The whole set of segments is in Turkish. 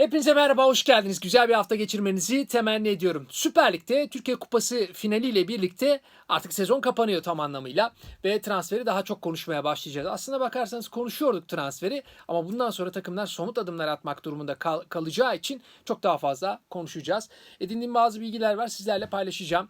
Hepinize merhaba, hoş geldiniz. Güzel bir hafta geçirmenizi temenni ediyorum. Süper Lig'de Türkiye Kupası finaliyle birlikte artık sezon kapanıyor tam anlamıyla ve transferi daha çok konuşmaya başlayacağız. Aslında bakarsanız konuşuyorduk transferi ama bundan sonra takımlar somut adımlar atmak durumunda kal- kalacağı için çok daha fazla konuşacağız. Edindiğim bazı bilgiler var sizlerle paylaşacağım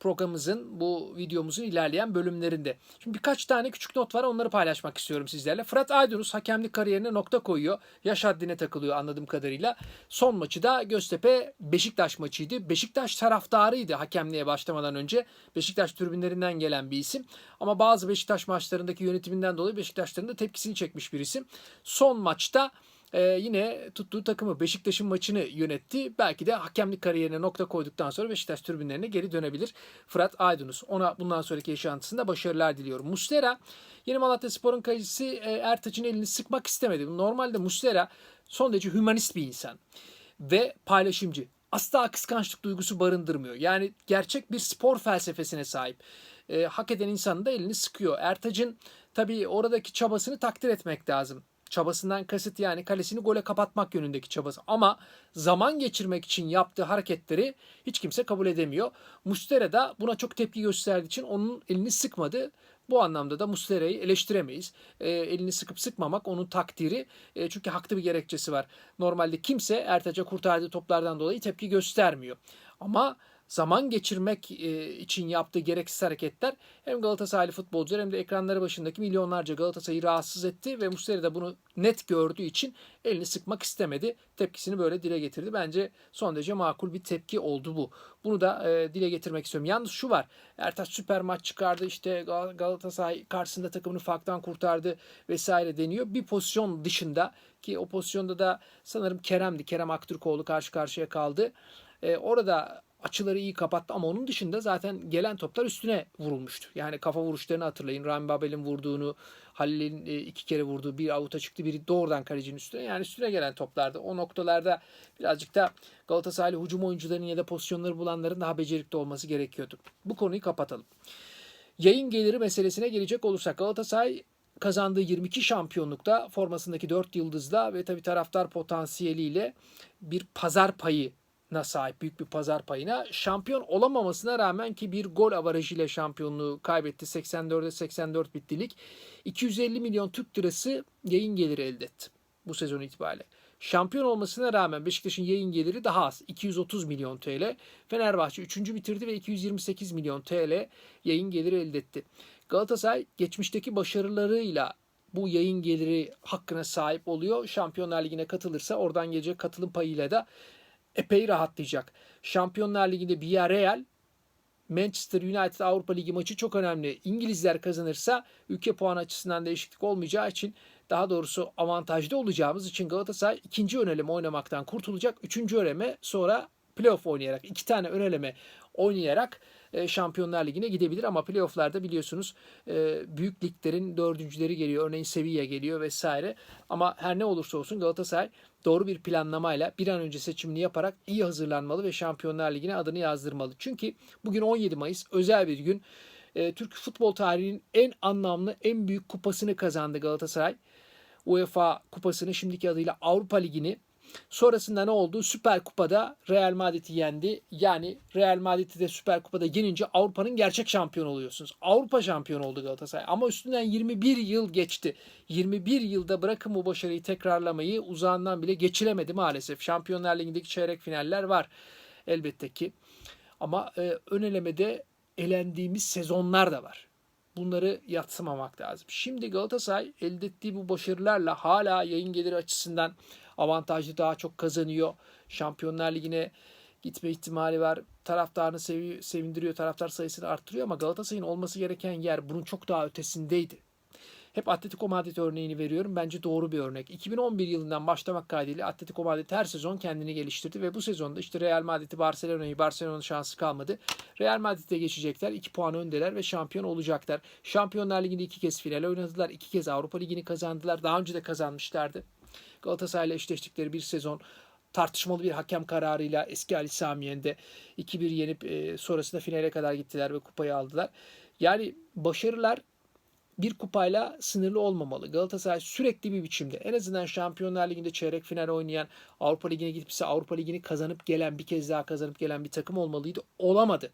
programımızın bu videomuzun ilerleyen bölümlerinde. Şimdi birkaç tane küçük not var onları paylaşmak istiyorum sizlerle. Fırat Aydınus hakemlik kariyerine nokta koyuyor. Yaş haddine takılıyor anladığım kadarıyla. Son maçı da Göztepe Beşiktaş maçıydı. Beşiktaş taraftarıydı hakemliğe başlamadan önce. Beşiktaş tribünlerinden gelen bir isim. Ama bazı Beşiktaş maçlarındaki yönetiminden dolayı Beşiktaşların da tepkisini çekmiş bir isim. Son maçta ee, yine tuttuğu takımı Beşiktaş'ın maçını yönetti. Belki de hakemlik kariyerine nokta koyduktan sonra Beşiktaş tribünlerine geri dönebilir. Fırat Aydınus. Ona bundan sonraki yaşantısında başarılar diliyorum. Mustera yeni Malatya Spor'un kalecisi e, Ertaç'ın elini sıkmak istemedi. Normalde Mustera son derece hümanist bir insan ve paylaşımcı. Asla kıskançlık duygusu barındırmıyor. Yani gerçek bir spor felsefesine sahip. E, hak eden insanın da elini sıkıyor. Ertaç'ın tabii oradaki çabasını takdir etmek lazım. Çabasından kasıt yani kalesini gole kapatmak yönündeki çabası. Ama zaman geçirmek için yaptığı hareketleri hiç kimse kabul edemiyor. Mustera da buna çok tepki gösterdiği için onun elini sıkmadı. Bu anlamda da Muslera'yı eleştiremeyiz. E, elini sıkıp sıkmamak onun takdiri. E, çünkü haklı bir gerekçesi var. Normalde kimse Ertaç'a kurtardığı toplardan dolayı tepki göstermiyor. Ama zaman geçirmek e, için yaptığı gereksiz hareketler hem Galatasaraylı futbolcular hem de ekranları başındaki milyonlarca Galatasaray'ı rahatsız etti ve Muslera da bunu net gördüğü için elini sıkmak istemedi. Tepkisini böyle dile getirdi. Bence son derece makul bir tepki oldu bu. Bunu da e, dile getirmek istiyorum. Yalnız şu var. Ertaş süper maç çıkardı. işte Gal- Galatasaray karşısında takımını farktan kurtardı vesaire deniyor. Bir pozisyon dışında ki o pozisyonda da sanırım Kerem'di. Kerem Aktürkoğlu karşı karşıya kaldı. E, orada açıları iyi kapattı ama onun dışında zaten gelen toplar üstüne vurulmuştu. Yani kafa vuruşlarını hatırlayın. Rami Babel'in vurduğunu, Halil'in e, iki kere vurduğu bir avuta çıktı. Biri doğrudan kalecinin üstüne. Yani üstüne gelen toplarda. O noktalarda birazcık da Galatasaraylı hücum oyuncularının ya da pozisyonları bulanların daha becerikli olması gerekiyordu. Bu konuyu kapatalım. Yayın geliri meselesine gelecek olursak Galatasaray kazandığı 22 şampiyonlukta formasındaki 4 yıldızla ve tabi taraftar potansiyeliyle bir pazar payı na sahip büyük bir pazar payına. Şampiyon olamamasına rağmen ki bir gol avarajıyla şampiyonluğu kaybetti. 84'e 84 bitti lig. 250 milyon Türk lirası yayın geliri elde etti bu sezon itibariyle. Şampiyon olmasına rağmen Beşiktaş'ın yayın geliri daha az. 230 milyon TL. Fenerbahçe 3. bitirdi ve 228 milyon TL yayın geliri elde etti. Galatasaray geçmişteki başarılarıyla bu yayın geliri hakkına sahip oluyor. Şampiyonlar Ligi'ne katılırsa oradan gelecek katılım payıyla da epey rahatlayacak. Şampiyonlar Ligi'nde Villarreal Manchester United Avrupa Ligi maçı çok önemli. İngilizler kazanırsa ülke puan açısından değişiklik olmayacağı için daha doğrusu avantajlı olacağımız için Galatasaray ikinci öneleme oynamaktan kurtulacak. Üçüncü öneleme sonra playoff oynayarak iki tane öneleme oynayarak e, Şampiyonlar Ligi'ne gidebilir ama playofflarda biliyorsunuz e, büyük liglerin dördüncüleri geliyor. Örneğin Sevilla geliyor vesaire. Ama her ne olursa olsun Galatasaray doğru bir planlamayla bir an önce seçimini yaparak iyi hazırlanmalı ve Şampiyonlar Ligi'ne adını yazdırmalı. Çünkü bugün 17 Mayıs özel bir gün. E, Türk futbol tarihinin en anlamlı, en büyük kupasını kazandı Galatasaray. UEFA kupasını şimdiki adıyla Avrupa Ligi'ni Sonrasında ne oldu? Süper Kupa'da Real Madrid'i yendi. Yani Real Madrid'i de Süper Kupa'da yenince Avrupa'nın gerçek şampiyonu oluyorsunuz. Avrupa şampiyonu oldu Galatasaray. Ama üstünden 21 yıl geçti. 21 yılda bırakın bu başarıyı tekrarlamayı uzağından bile geçilemedi maalesef. Şampiyonlar Ligi'ndeki çeyrek finaller var elbette ki. Ama e, ön elemede elendiğimiz sezonlar da var. Bunları yatsımamak lazım. Şimdi Galatasaray elde ettiği bu başarılarla hala yayın geliri açısından avantajlı daha çok kazanıyor. Şampiyonlar Ligi'ne gitme ihtimali var. Taraftarını sevi- sevindiriyor, taraftar sayısını arttırıyor ama Galatasaray'ın olması gereken yer bunun çok daha ötesindeydi. Hep Atletico Madrid örneğini veriyorum. Bence doğru bir örnek. 2011 yılından başlamak kaydıyla Atletico Madrid her sezon kendini geliştirdi ve bu sezonda işte Real Madrid'i Barcelona'yı Barcelona'nın şansı kalmadı. Real Madrid'e geçecekler. 2 puan öndeler ve şampiyon olacaklar. Şampiyonlar Ligi'nde iki kez final oynadılar. iki kez Avrupa Ligi'ni kazandılar. Daha önce de kazanmışlardı. Galatasaray'la eşleştikleri bir sezon tartışmalı bir hakem kararıyla eski Ali Samiyen'de 2-1 yenip e, sonrasında finale kadar gittiler ve kupayı aldılar. Yani başarılar bir kupayla sınırlı olmamalı. Galatasaray sürekli bir biçimde en azından Şampiyonlar Ligi'nde çeyrek final oynayan, Avrupa Ligi'ne gidip ise Avrupa Ligi'ni kazanıp gelen, bir kez daha kazanıp gelen bir takım olmalıydı. Olamadı.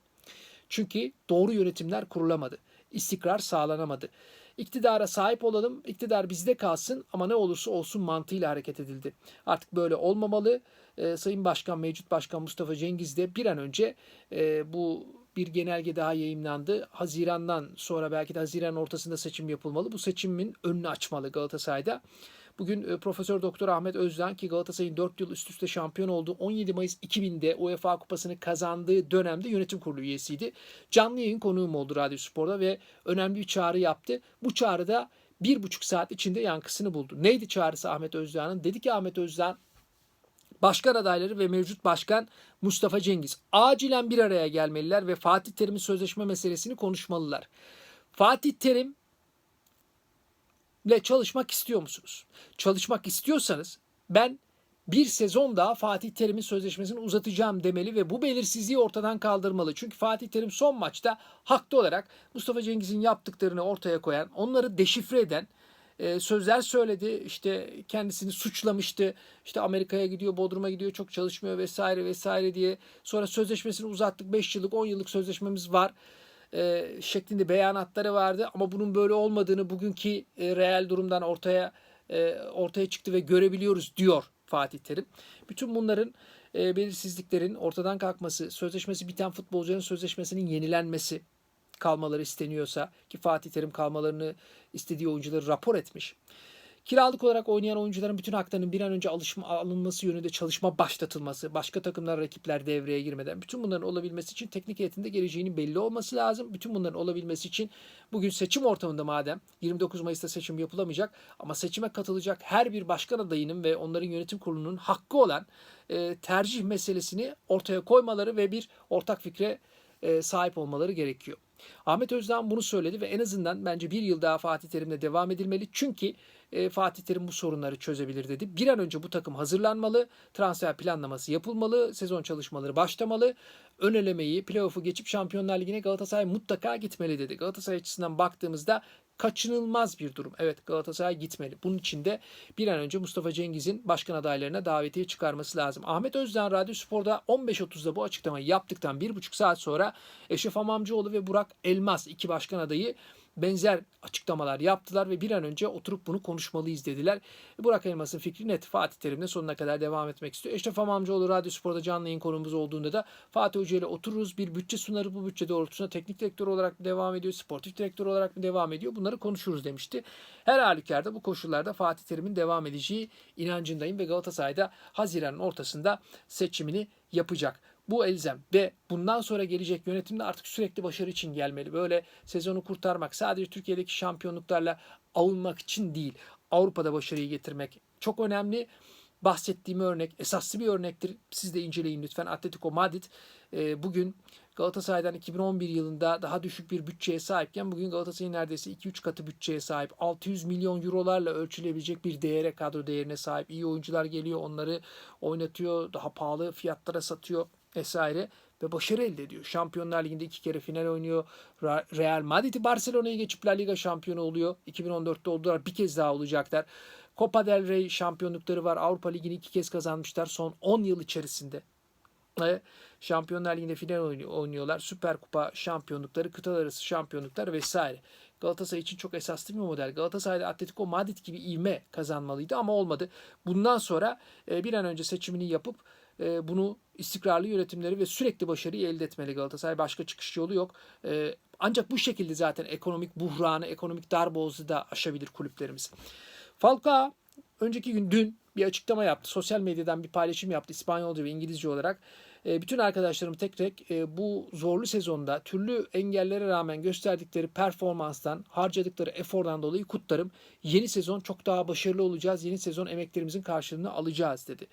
Çünkü doğru yönetimler kurulamadı. İstikrar sağlanamadı. İktidara sahip olalım, iktidar bizde kalsın ama ne olursa olsun mantığıyla hareket edildi. Artık böyle olmamalı. Ee, Sayın Başkan, mevcut Başkan Mustafa Cengiz de bir an önce e, bu bir genelge daha yayımlandı. Haziran'dan sonra belki de Haziran ortasında seçim yapılmalı. Bu seçimin önünü açmalı Galatasaray'da. Bugün e, Profesör Doktor Ahmet Özden ki Galatasaray'ın 4 yıl üst üste şampiyon olduğu 17 Mayıs 2000'de UEFA Kupası'nı kazandığı dönemde yönetim kurulu üyesiydi. Canlı yayın konuğum oldu Radyo Spor'da ve önemli bir çağrı yaptı. Bu çağrıda bir buçuk saat içinde yankısını buldu. Neydi çağrısı Ahmet Özden'in? Dedi ki Ahmet Özden başkan adayları ve mevcut başkan Mustafa Cengiz acilen bir araya gelmeliler ve Fatih Terim'in sözleşme meselesini konuşmalılar. Fatih Terim ile çalışmak istiyor musunuz? Çalışmak istiyorsanız ben bir sezon daha Fatih Terim'in sözleşmesini uzatacağım demeli ve bu belirsizliği ortadan kaldırmalı. Çünkü Fatih Terim son maçta haklı olarak Mustafa Cengiz'in yaptıklarını ortaya koyan, onları deşifre eden e, sözler söyledi. İşte kendisini suçlamıştı. İşte Amerika'ya gidiyor, Bodrum'a gidiyor, çok çalışmıyor vesaire vesaire diye. Sonra sözleşmesini uzattık. 5 yıllık, 10 yıllık sözleşmemiz var e, şeklinde beyanatları vardı ama bunun böyle olmadığını bugünkü e, reel durumdan ortaya e, ortaya çıktı ve görebiliyoruz diyor Fatih Terim. Bütün bunların e, belirsizliklerin ortadan kalkması, sözleşmesi biten futbolcuların sözleşmesinin yenilenmesi kalmaları isteniyorsa ki Fatih Terim kalmalarını istediği oyuncuları rapor etmiş. Kiralık olarak oynayan oyuncuların bütün haklarının bir an önce alışma, alınması yönünde çalışma başlatılması, başka takımlar, rakipler devreye girmeden bütün bunların olabilmesi için teknik heyetinde geleceğinin belli olması lazım. Bütün bunların olabilmesi için bugün seçim ortamında madem 29 Mayıs'ta seçim yapılamayacak ama seçime katılacak her bir başkan adayının ve onların yönetim kurulunun hakkı olan e, tercih meselesini ortaya koymaları ve bir ortak fikre e, sahip olmaları gerekiyor. Ahmet Özdan bunu söyledi ve en azından bence bir yıl daha Fatih Terim'le devam edilmeli. Çünkü e, Fatih Terim bu sorunları çözebilir dedi. Bir an önce bu takım hazırlanmalı, transfer planlaması yapılmalı, sezon çalışmaları başlamalı. Ön elemeyi, playoff'u geçip Şampiyonlar Ligi'ne Galatasaray mutlaka gitmeli dedi. Galatasaray açısından baktığımızda kaçınılmaz bir durum. Evet Galatasaray gitmeli. Bunun için de bir an önce Mustafa Cengiz'in başkan adaylarına davetiye çıkarması lazım. Ahmet Özden Radyo Spor'da 15.30'da bu açıklamayı yaptıktan bir buçuk saat sonra Eşref Amamcıoğlu ve Burak Elmas iki başkan adayı benzer açıklamalar yaptılar ve bir an önce oturup bunu konuşmalıyız dediler. Burak Elmas'ın fikri net. Fatih Terim'le sonuna kadar devam etmek istiyor. Eşref Amamcıoğlu Radyo Spor'da canlı yayın konumuz olduğunda da Fatih Hoca ile otururuz. Bir bütçe sunarı bu bütçe doğrultusunda teknik direktör olarak mı devam ediyor, sportif direktör olarak mı devam ediyor bunları konuşuruz demişti. Her halükarda bu koşullarda Fatih Terim'in devam edeceği inancındayım ve Galatasaray'da Haziran'ın ortasında seçimini yapacak. Bu elzem ve bundan sonra gelecek yönetimde artık sürekli başarı için gelmeli. Böyle sezonu kurtarmak sadece Türkiye'deki şampiyonluklarla avunmak için değil. Avrupa'da başarıyı getirmek çok önemli. Bahsettiğim örnek esaslı bir örnektir. Siz de inceleyin lütfen. Atletico Madrid e, bugün Galatasaray'dan 2011 yılında daha düşük bir bütçeye sahipken bugün Galatasaray'ın neredeyse 2-3 katı bütçeye sahip. 600 milyon eurolarla ölçülebilecek bir değere kadro değerine sahip. İyi oyuncular geliyor onları oynatıyor. Daha pahalı fiyatlara satıyor vesaire ve başarı elde ediyor. Şampiyonlar Ligi'nde iki kere final oynuyor. Real Madrid'i Barcelona'ya geçip La Liga şampiyonu oluyor. 2014'te oldular. Bir kez daha olacaklar. Copa del Rey şampiyonlukları var. Avrupa Ligi'ni iki kez kazanmışlar son 10 yıl içerisinde. Şampiyonlar Ligi'nde final oynuyorlar. Süper Kupa şampiyonlukları, kıtalar arası şampiyonluklar vesaire. Galatasaray için çok esaslı bir model. Galatasaray'da Atletico Madrid gibi ivme kazanmalıydı ama olmadı. Bundan sonra e, bir an önce seçimini yapıp e, bunu istikrarlı yönetimleri ve sürekli başarıyı elde etmeli Galatasaray. Başka çıkış yolu yok. E, ancak bu şekilde zaten ekonomik buhranı, ekonomik darboğazı da aşabilir kulüplerimiz. Falcao önceki gün dün bir açıklama yaptı. Sosyal medyadan bir paylaşım yaptı İspanyolca ve İngilizce olarak. E, bütün arkadaşlarım tek tek e, bu zorlu sezonda türlü engellere rağmen gösterdikleri performanstan, harcadıkları efordan dolayı kutlarım. Yeni sezon çok daha başarılı olacağız. Yeni sezon emeklerimizin karşılığını alacağız dedi.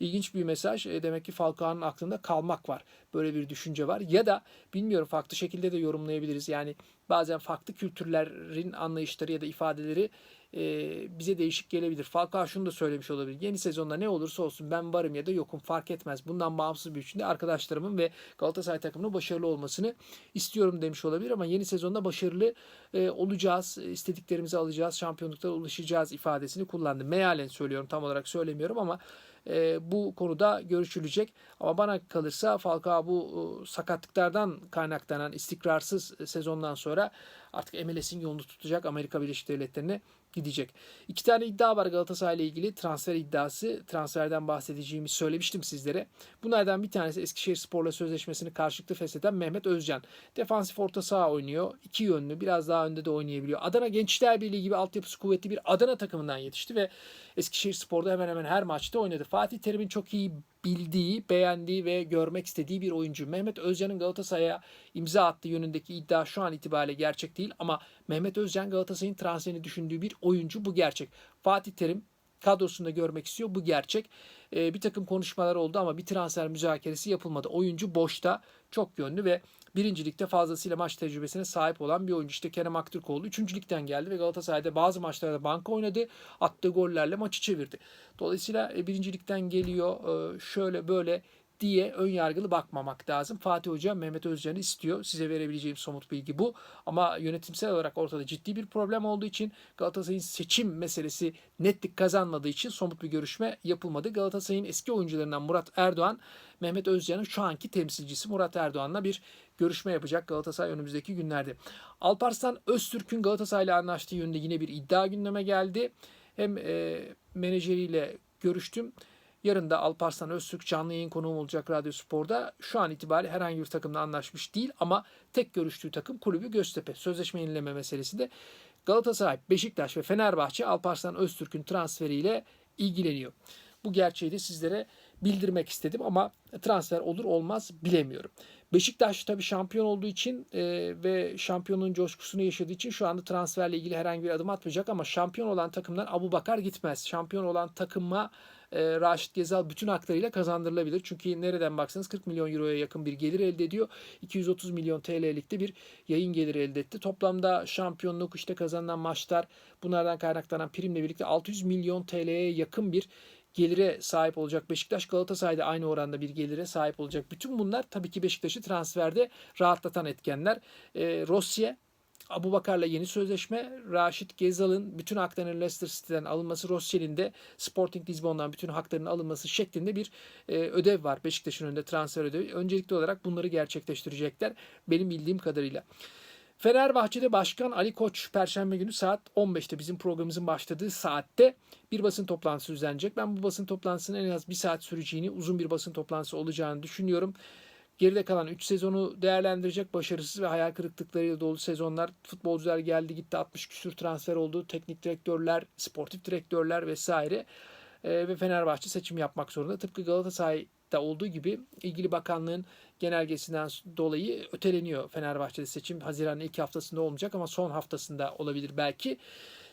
İlginç bir mesaj. E, demek ki Falcao'nun aklında kalmak var. Böyle bir düşünce var. Ya da bilmiyorum farklı şekilde de yorumlayabiliriz. Yani bazen farklı kültürlerin anlayışları ya da ifadeleri e, bize değişik gelebilir. Falcao şunu da söylemiş olabilir. Yeni sezonda ne olursa olsun ben varım ya da yokum fark etmez. Bundan bağımsız bir biçimde arkadaşlarımın ve Galatasaray takımının başarılı olmasını istiyorum demiş olabilir ama yeni sezonda başarılı e, olacağız. istediklerimizi alacağız. Şampiyonluklara ulaşacağız ifadesini kullandı. Mealen söylüyorum tam olarak söylemiyorum ama e, bu konuda görüşülecek. Ama bana kalırsa Falcao bu e, sakatlıklardan kaynaklanan istikrarsız sezondan sonra artık MLS'in yolunu tutacak Amerika Birleşik Devletleri'ne gidecek. İki tane iddia var Galatasaray ile ilgili transfer iddiası. Transferden bahsedeceğimi söylemiştim sizlere. Bunlardan bir tanesi Eskişehir Spor'la sözleşmesini karşılıklı fesheden Mehmet Özcan. Defansif orta saha oynuyor. İki yönlü biraz daha önde de oynayabiliyor. Adana Gençler Birliği gibi altyapısı kuvvetli bir Adana takımından yetişti ve Eskişehir Spor'da hemen hemen her maçta oynadı. Fatih Terim'in çok iyi bildiği, beğendiği ve görmek istediği bir oyuncu. Mehmet Özcan'ın Galatasaray'a imza attığı yönündeki iddia şu an itibariyle gerçek değil ama Mehmet Özcan Galatasaray'ın transferini düşündüğü bir oyuncu bu gerçek. Fatih Terim kadrosunda görmek istiyor. Bu gerçek. Ee, bir takım konuşmalar oldu ama bir transfer müzakeresi yapılmadı. Oyuncu boşta, çok yönlü ve birincilikte fazlasıyla maç tecrübesine sahip olan bir oyuncu. İşte Kerem Aktürkoğlu üçüncülükten geldi ve Galatasaray'da bazı maçlarda banka oynadı. Attığı gollerle maçı çevirdi. Dolayısıyla e, birincilikten geliyor e, şöyle böyle diye ön yargılı bakmamak lazım. Fatih Hoca Mehmet Özcan'ı istiyor. Size verebileceğim somut bilgi bu. Ama yönetimsel olarak ortada ciddi bir problem olduğu için Galatasaray'ın seçim meselesi netlik kazanmadığı için somut bir görüşme yapılmadı. Galatasaray'ın eski oyuncularından Murat Erdoğan, Mehmet Özcan'ın şu anki temsilcisi Murat Erdoğan'la bir görüşme yapacak Galatasaray önümüzdeki günlerde. Alparslan Öztürk'ün Galatasaray'la anlaştığı yönünde yine bir iddia gündeme geldi. Hem e, menajeriyle görüştüm. Yarın da Alparslan Öztürk canlı yayın konuğum olacak Radyo Spor'da. Şu an itibariyle herhangi bir takımla anlaşmış değil ama tek görüştüğü takım kulübü Göztepe. Sözleşme yenileme meselesinde Galatasaray, Beşiktaş ve Fenerbahçe Alparslan Öztürk'ün transferiyle ilgileniyor. Bu gerçeği de sizlere bildirmek istedim ama transfer olur olmaz bilemiyorum. Beşiktaş tabii şampiyon olduğu için e, ve şampiyonun coşkusunu yaşadığı için şu anda transferle ilgili herhangi bir adım atmayacak ama şampiyon olan takımdan Abu Bakar gitmez. Şampiyon olan takıma e, Raşit Gezal bütün haklarıyla kazandırılabilir. Çünkü nereden baksanız 40 milyon euroya yakın bir gelir elde ediyor. 230 milyon TL'lik de bir yayın geliri elde etti. Toplamda şampiyonluk işte kazanılan maçlar bunlardan kaynaklanan primle birlikte 600 milyon TL'ye yakın bir gelire sahip olacak. Beşiktaş Galatasaray'da aynı oranda bir gelire sahip olacak. Bütün bunlar tabii ki Beşiktaş'ı transferde rahatlatan etkenler. E, Rossiye Abu Bakar'la yeni sözleşme, Raşit Gezal'ın bütün haklarının Leicester City'den alınması, Rossi'nin de Sporting Lisbon'dan bütün haklarının alınması şeklinde bir e, ödev var Beşiktaş'ın önünde transfer ödevi. Öncelikli olarak bunları gerçekleştirecekler benim bildiğim kadarıyla. Fenerbahçe'de Başkan Ali Koç Perşembe günü saat 15'te bizim programımızın başladığı saatte bir basın toplantısı düzenleyecek. Ben bu basın toplantısının en az bir saat süreceğini, uzun bir basın toplantısı olacağını düşünüyorum. Geride kalan 3 sezonu değerlendirecek başarısız ve hayal kırıklıklarıyla dolu sezonlar. Futbolcular geldi gitti 60 küsür transfer oldu. Teknik direktörler, sportif direktörler vesaire. Ee, ve Fenerbahçe seçim yapmak zorunda. Tıpkı Galatasaray'da olduğu gibi ilgili bakanlığın genelgesinden dolayı öteleniyor Fenerbahçe'de seçim. Haziran'ın ilk haftasında olmayacak ama son haftasında olabilir belki.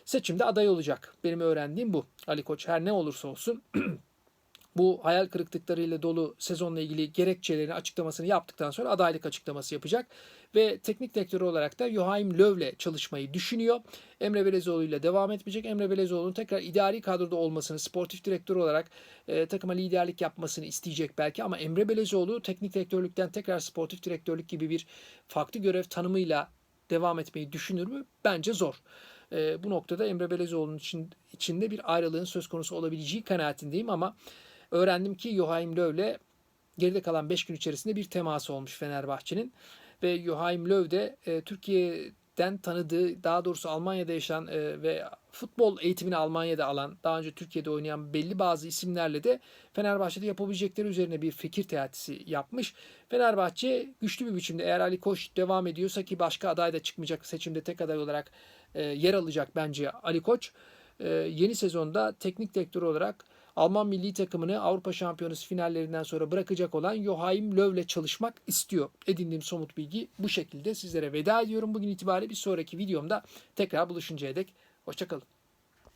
Seçimde aday olacak. Benim öğrendiğim bu. Ali Koç her ne olursa olsun bu hayal kırıklıklarıyla dolu sezonla ilgili gerekçelerini açıklamasını yaptıktan sonra adaylık açıklaması yapacak. Ve teknik direktör olarak da Joachim Löw'le çalışmayı düşünüyor. Emre Belezoğlu ile devam etmeyecek. Emre Belezoğlu'nun tekrar idari kadroda olmasını, sportif direktör olarak e, takıma liderlik yapmasını isteyecek belki ama Emre Belezoğlu teknik direktörlükten tekrar sportif direktörlük gibi bir farklı görev tanımıyla devam etmeyi düşünür mü? Bence zor. E, bu noktada Emre Belezoğlu'nun için, içinde bir ayrılığın söz konusu olabileceği kanaatindeyim ama öğrendim ki Joachim Löw'le geride kalan 5 gün içerisinde bir teması olmuş Fenerbahçe'nin. Ve Joachim Löw de e, Türkiye'den tanıdığı, daha doğrusu Almanya'da yaşayan e, ve futbol eğitimini Almanya'da alan, daha önce Türkiye'de oynayan belli bazı isimlerle de Fenerbahçe'de yapabilecekleri üzerine bir fikir teatisi yapmış. Fenerbahçe güçlü bir biçimde eğer Ali Koç devam ediyorsa ki başka aday da çıkmayacak seçimde tek aday olarak e, yer alacak bence Ali Koç. E, yeni sezonda teknik direktör olarak Alman milli takımını Avrupa Şampiyonası finallerinden sonra bırakacak olan Joachim Löw'le çalışmak istiyor. Edindiğim somut bilgi bu şekilde sizlere veda ediyorum. Bugün itibariyle bir sonraki videomda tekrar buluşuncaya dek hoşçakalın.